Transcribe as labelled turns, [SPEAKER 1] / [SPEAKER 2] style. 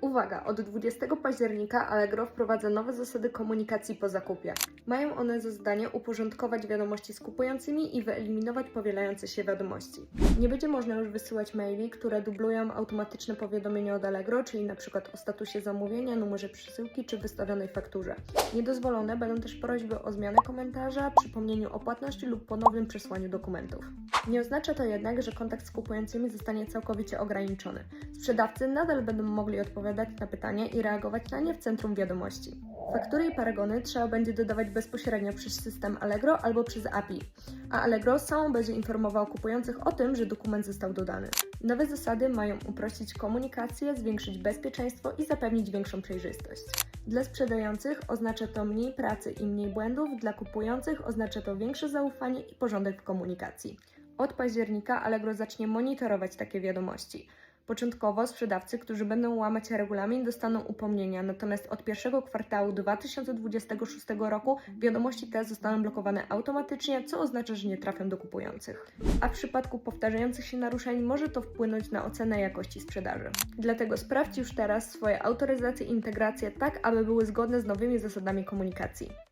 [SPEAKER 1] Uwaga, od 20 października Allegro wprowadza nowe zasady komunikacji po zakupie. Mają one za zadanie uporządkować wiadomości z kupującymi i wyeliminować powielające się wiadomości. Nie będzie można już wysyłać maili, które dublują automatyczne powiadomienia od Allegro, czyli np. o statusie zamówienia, numerze przesyłki czy wystawionej fakturze. Niedozwolone będą też prośby o zmianę komentarza, przypomnieniu o płatności lub ponownym przesłaniu dokumentów. Nie oznacza to jednak, że kontakt z kupującymi zostanie całkowicie ograniczony. Sprzedawcy nadal będą mogli odpowiadać na pytania i reagować na nie w centrum wiadomości. Faktury i paragony trzeba będzie dodawać bezpośrednio przez system Allegro albo przez API, a Allegro samo będzie informował kupujących o tym, że dokument został dodany. Nowe zasady mają uprościć komunikację, zwiększyć bezpieczeństwo i zapewnić większą przejrzystość. Dla sprzedających oznacza to mniej pracy i mniej błędów, dla kupujących oznacza to większe zaufanie i porządek w komunikacji. Od października Allegro zacznie monitorować takie wiadomości. Początkowo sprzedawcy, którzy będą łamać regulamin, dostaną upomnienia, natomiast od pierwszego kwartału 2026 roku wiadomości te zostaną blokowane automatycznie, co oznacza, że nie trafią do kupujących. A w przypadku powtarzających się naruszeń może to wpłynąć na ocenę jakości sprzedaży. Dlatego sprawdź już teraz swoje autoryzacje i integracje tak, aby były zgodne z nowymi zasadami komunikacji.